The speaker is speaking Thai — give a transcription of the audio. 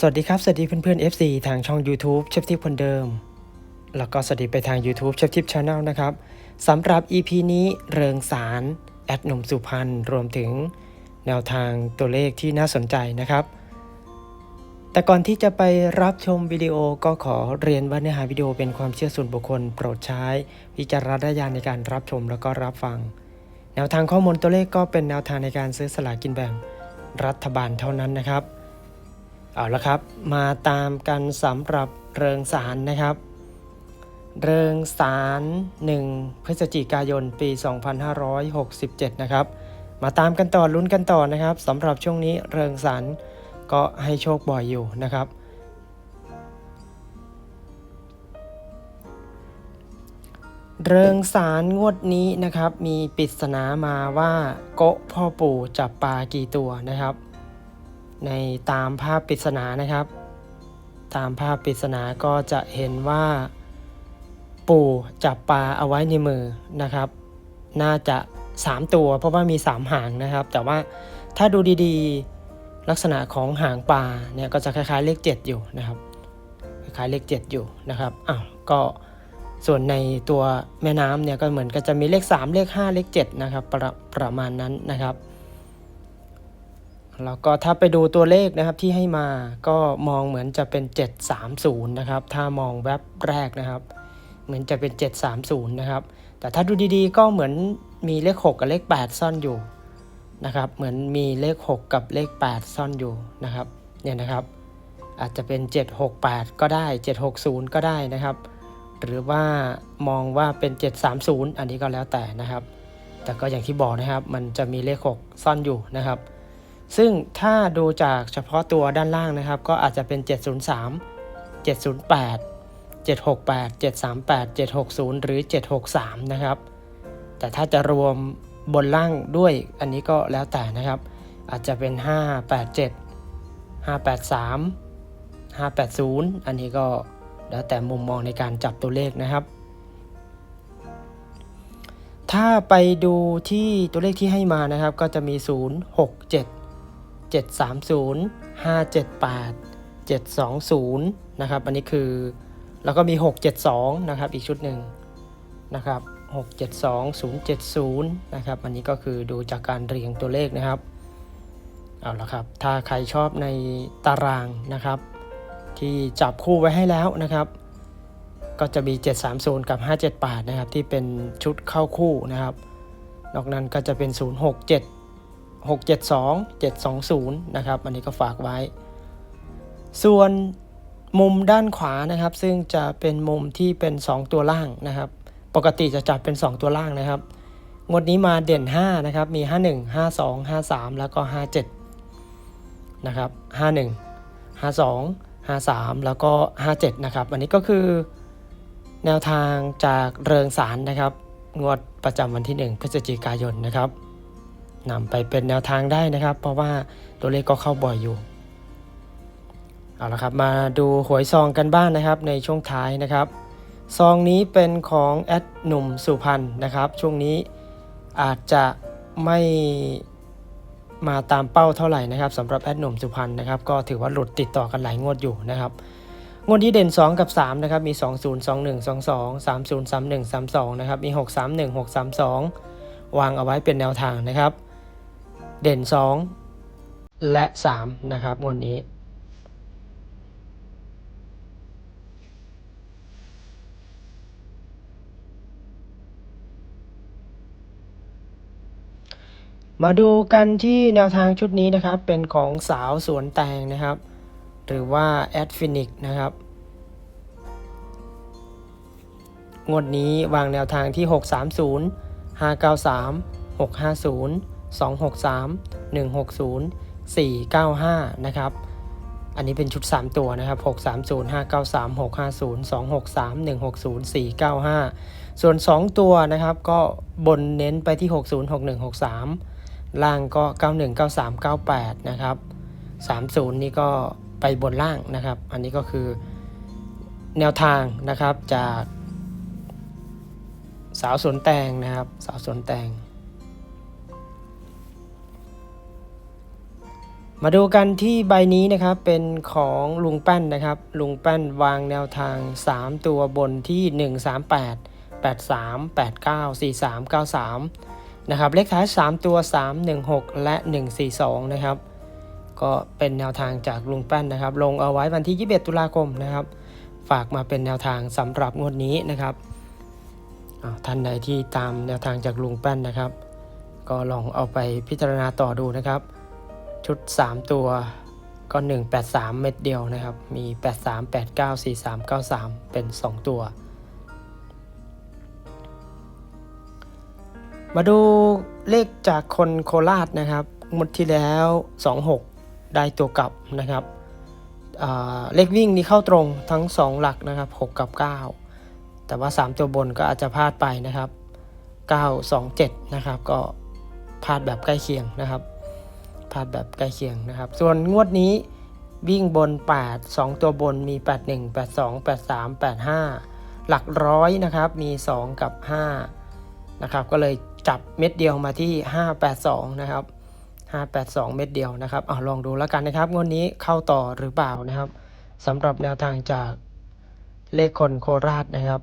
สวัสดีครับ สวัสดีเพื่อนๆ FC ทางช่อง YouTube เชฟทิปคนเดิม แล้วก็สวัสดีไปทาง YouTube เชฟทิปชาแนลนะครับสำหรับ EP นี้เริงสาร แอดหนุ่มสุพรรณรวมถึงแนวทางตัวเลขที่น่าสนใจนะครับ แต่ก่อนที่จะไปรับชมวิดีโอก็ขอเรียนว่าเนื้อหาวิดีโอเป็นความเชื่อส่วนบุคคล โปรดใช้วิจารณญาณในการรับชมแล้วก็รับฟัง แนวทางข้อมูลตัวเลขก็เป็นแนวทางในการซื้อสลากกินแบ่งรัฐบาลเท่านั้นนะครับ เอาละครับ มาตามกันสำหรับเริงสารนะครับ เริงสาร 1 พฤศจิกายนปี 2567 นะครับ มาตามกันต่อลุ้นกันต่อนะครับสำหรับช่วงนี้เริงสารก็ให้โชคบ่อยอยู่นะครับ เริงสารงวดนี้นะครับ มีปริศนามาว่าโกะพ่อปู่จับปลากี่ตัวนะครับ ในตามภาพปริศนานะครับ ตามภาพปริศนาก็จะเห็นว่า ปู่จับปลาเอาไว้ในมือนะครับ น่าจะ 3 ตัวเพราะว่ามี 3 หางนะครับ แต่ว่าถ้าดูดีๆลักษณะของหางปลาเนี่ยก็จะคล้ายๆเลข 7 อยู่นะครับคล้ายๆเลข 7 อยู่นะครับอ้าวก็ส่วนในตัวแม่น้ำเนี่ยก็เหมือนก็จะมีเลข 3 เลข 5 เลข 7 นะครับประประมาณนั้นนะครับ แล้วก็ถ้าไปดูตัวเลขนะครับที่ให้มาก็มองเหมือนจะเป็น 730 นะครับ ถ้ามองแว็บแรกนะครับ เหมือนจะเป็น 730 นะครับ แต่ถ้าดูดีๆ ก็เหมือนมีเลข 6 กับเลข 8 ซ่อนอยู่นะครับ เหมือนมีเลข 6 กับเลข 8 ซ่อนอยู่นะครับ เนี่ยนะครับ อาจจะเป็น 768 ก็ได้ 760 ก็ได้นะครับ หรือว่ามองว่าเป็น 730 อันนี้ก็แล้วแต่นะครับ แต่ก็อย่างที่บอกนะครับ มันจะมีเลข 6 ซ่อนอยู่นะครับ ซึ่งถ้าดูจากเฉพาะตัวด้านล่างนะครับ ก็อาจจะเป็น 703 708 768 738 760 หรือ 763 นะครับ แต่ถ้าจะรวมบนล่างด้วยอันนี้ก็แล้วแต่นะครับ อาจจะเป็น 587 583 580 อันนี้ก็แล้วแต่มุมมองในการจับตัวเลขนะครับ ถ้าไปดูที่ตัวเลขที่ให้มานะครับ ก็จะมี 0 6 7 730 578 720 นะครับ อันนี้คือ แล้วก็มี 672 นะครับ อีกชุดหนึ่งนะครับ 672 070 นะครับ อันนี้ก็คือดูจากการเรียงตัวเลขนะครับ เอาละครับ ถ้าใครชอบในตารางนะครับ ที่จับคู่ไว้ให้แล้วนะครับ ก็จะมี 730 กับ 578 นะครับ ที่เป็นชุดเข้าคู่นะครับ นอกนั้นก็จะเป็น 067 672 720 นะครับ อันนี้ก็ฝากไว้ ส่วนมุมด้านขวานะครับ ซึ่งจะเป็นมุมที่เป็น 2 ตัวล่างนะครับ ปกติจะจับเป็น 2 ตัวล่างนะครับ งวดนี้มาเด่น 5 นะครับ มี 51 52 53 แล้วก็ 57 นะครับ 51 52 53 แล้วก็ 57 นะครับ อันนี้ก็คือแนวทางจากเริงสารนะครับ งวดประจำวันที่ 1 พฤศจิกายนนะครับ นำไปเป็นแนวทางได้นะครับ เพราะว่าตัวเลขก็เข้าบ่อยอยู่เอาละครับมาดูหวยซองกันบ้างนนะครับในช่วงท้ายนะครับซองนี้เป็นของแอดหนุ่มสุพรรณนะครับช่วงนี้อาจจะไม่มาตามเป้าเท่าไหร่นะครับสำหรับแอดหนุ่มสุพรรณนะครับก็ถือว่าหลุดติดต่อกันหลายงวดอยู่นะครับงวดที่เด่น 2 กับ 3 นะครับ มี 2 0 2 1 2 2 3 0 3 1 3 2 นะครับ มี 6 3 1 6 3 2 วางเอาไว้เป็นแนวทางนะครับ เด่น 2 และ 3 นะครับงวดนี้ มาดูกันที่แนวทางชุดนี้นะครับ เป็นของสาวสวนแตงนะครับ หรือว่าแอดฟินิกนะครับงวดนี้วางแนวทางที่ 630 593 650 263 160 495 นะครับ อันนี้เป็นชุด 3 ตัวนะครับ 630 593 650 263 160 495 ส่วน 2 ตัวนะครับก็บนเน้นไปที่ 60 61 63 ล่างก็ 91 93 98 นะครับ 30 นี่ก็ไปบนล่างนะครับ อันนี้ก็คือแนวทางนะครับจากสาวสวนแตงนะครับ สาวสวนแตง มาดูกันที่ใบนี้นะครับเป็นของลุงแป้นนะครับ ลุงแป้นวางแนวทาง 3 ตัวบนที่ 138 83 89 43 93 นะครับ เลขท้าย 3 ตัว 316 และ 142 นะครับ ก็เป็นแนวทางจากลุงแป้นนะครับ ลงเอาไว้วันที่ 21 ตุลาคมนะครับ ฝากมาเป็นแนวทางสำหรับงวดนี้นะครับท่านใดที่ตามแนวทางจากลุงแป้นนะครับ ก็ลองเอาไปพิจารณาต่อดูนะครับ ชุด 3 ตัวก็ 183 เม็ดเดียวนะครับ มี 83 89 43 93 เป็น 2 ตัว มาดูเลขจากคนโคราชนะครับงวดที่แล้ว 26 ได้ตัวกลับนะครับเลขวิ่งนี่เข้าตรงทั้ง 2 หลักนะครับ 6 กับ 9 แต่ว่า 3 ตัวบนก็อาจจะพลาดไปนะครับ 9 2 7 นะครับ ก็พลาดแบบใกล้เคียงนะครับ พาดแบบใกล้เคียงนะครับ ส่วนงวดนี้วิ่งบน 8 2 ตัวบนมี 81 82 83 85 หลักร้อยนะครับมี 2 กับ 5 นะครับ ก็เลยจับเม็ดเดียวมาที่ 582 นะครับ 582 เม็ดเดียวนะครับเอาลองดูแล้วกันนะครับงวดนี้เข้าต่อหรือเปล่านะครับสำหรับแนวทางจากเลขคนโคราชนะครับ